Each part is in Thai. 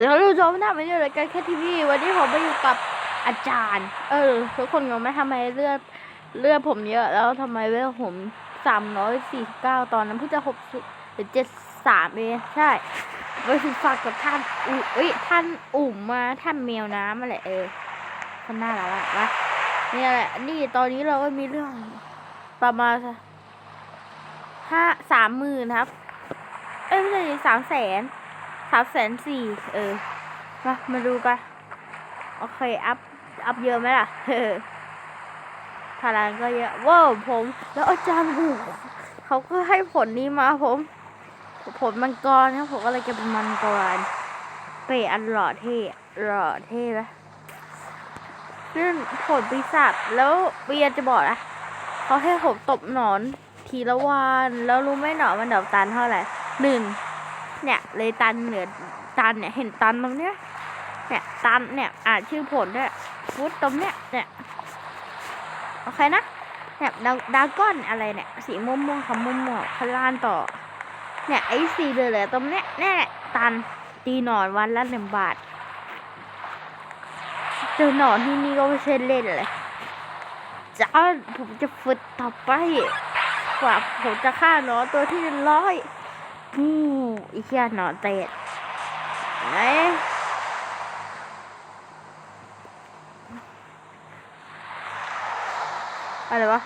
แล้วเราชมหน้าไม่ได้รายการแค่ทีวีวันนี้ผมมาอยู่กับอาจารย์ เออทุกคนงงไหมทำไมเลือดเลือดผมเยอะแล้วทำไมเลือดผมสามร้อยสี่สิบเก้าตอนนั้นเพิ่งจะหกสิบหรือเจ็ดสามเองใช่ไปถึงฝากกับท่านอุ้ยท่านอุ่มมาท่านแมวน้ำอะไรเออท่านน่ารักอะวะนี่แหละนี่ตอนนี้เราก็มีเรื่องประมาณห้าสามหมื่นครับ เอ้ยไม่ใช่สามแสน สามแสนสี่เออ มา มาดูกัน โอเค อัพ อัพเยอะไหมล่ะเออพลังก็เยอะว้าวผม แล้วอาจารย์หูเขาก็ให้ผลนี้มาผม ผลมังกรครับผมก็เลยจะเป็นมังกรเปรตอันหล่อเท่หล่อเท่นะซึ่งผลปีศาจแล้วเบียร์จะบอกนะเขาให้ผมตบหนอนทีละวัน แล้วรู้ไหมหนอนมันดอกตันเท่าไหร่หนึ่ง เนี่ยเลยตันเหลือตันเนี่ยเห็นตันตรงเนี้ยเนี่ยตันเนี่ยอ่านชื่อผลด้วยฟุตตรงเนี้ยเนี่ยโอเคนะเนี่ยดาดาก้อนอะไรเนี่ยสีม่วงม่วงคำม่วงม่วงข้างล่างต่อ เนี่ยไอ้สีเหลือๆตรงเนี้ยเนี่ยตันตีหนอนวันละหนึ่งบาทเจอหนอนที่นี่ก็ไม่ใช่เล่นเลยจ้าผมจะฝึกต่อไปกว่าผมจะฆ่าหนอนตัวที่ร้อย อืมอีเคียหนอนเตะไหนอะไรวะ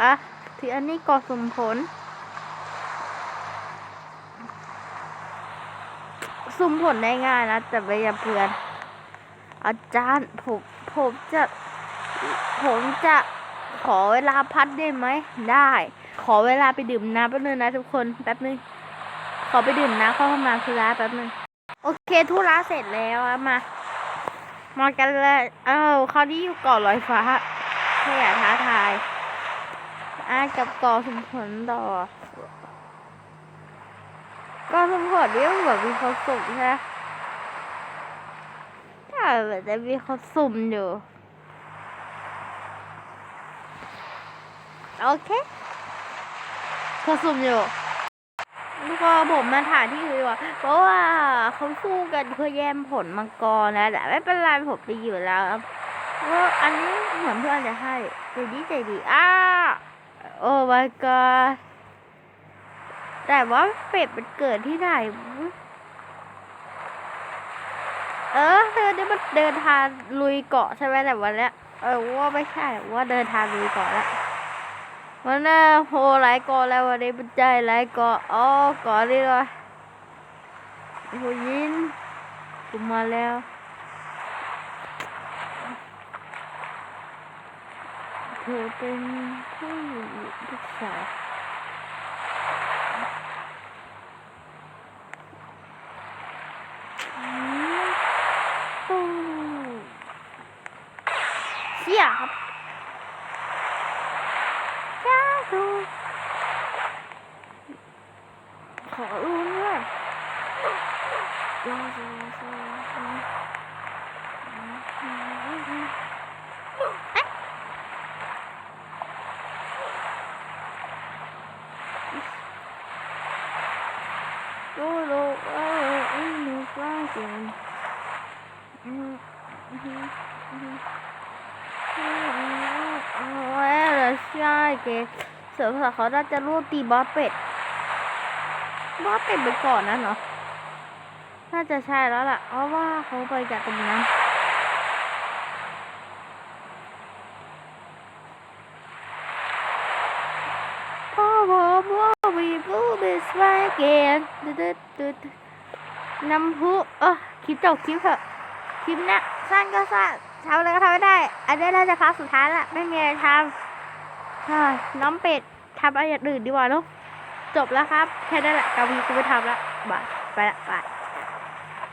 อะที่อันนี้ก่อสมผลสุ่มผลได้ง่ายนะ แต่ไม่อย่าเพื่อน อาจารย์ผมผมจะ ผมจะ ขอเวลาพักได้ไหม ได้ ขอเวลาไปดื่มน้ำแป๊บนึงนะทุกคน แป๊บนึง ขอไปดื่มน้ำเข้าห้องน้ำธุระแป๊บนึง โอเคธุระเสร็จแล้วมา มากันเลยเอ้าคราวนี้อยู่เกาะลอยฟ้าแค่อย่าท้าทายอะกับเกาะสมผลต่อกาะสมผลเนี่มันแบบมีเขาสุ่มใช่ไหมแบบจะมีเขาสุ่มอยู่ โอเคเขาสุ่มอยู่แล้วก็ผมมาถ่ายที่อื่นว่าเพราะว่าเขาสู้กันเพื่อแย่งผลมังกรนะ แต่ไม่เป็นไรผมไปอยู่แล้วครับเพราะอันนี้เหมือนเพื่อนจะให้ใจดีใจดีอ้าโอ้ my god แต่ว่าเป็ดมันเกิดที่ไหน เออเธอเนี่ยมันเดินทางลุยเกาะใช่ไหมแต่วันเนี้ยเออว่าไม่ใช่ว่าเดินทางลุยเกาะแล้ว วันน่ะโหหลายเกาะแล้ววันนี้เป็นใจหลายเกาะอ๋อเกาะนี่เลยโหยินกูมาแล้วเธอเป็นผู้หญิงลูกสาวอืมตู้เชี่ยครับ จ้าดูขอรู้ด้วยจ้าจ้าจ้าจ้าเอ๊ะ เอเก่งอืมอืมอืมโอ้ยเหรอใช่เกเสือเขาน่าจะรวบตีบอสเป็ด บอสเป็ดไปก่อนนะเนาะน่าจะใช่แล้วล่ะ เพราะว่าเขาไปจากตรงนั้นพ่อผมว่าวีบูบิสไวเกนตึ๊ดตึ๊ดตึ๊ดน้ำพุเออคลิปจบคลิปเถอะคลิปนี้ยสั้นก็สั้นทำอะไรก็ทำไม่ได้ อันนี้น่าจะครั้งสุดท้ายละ ไม่มีอะไรทำน้องเป็ด ทำอะไรอย่างอื่นดีกว่าเนอะจบแล้วครับ แค่นั้นแหละกาวีกูไปทำละบายไปละบาย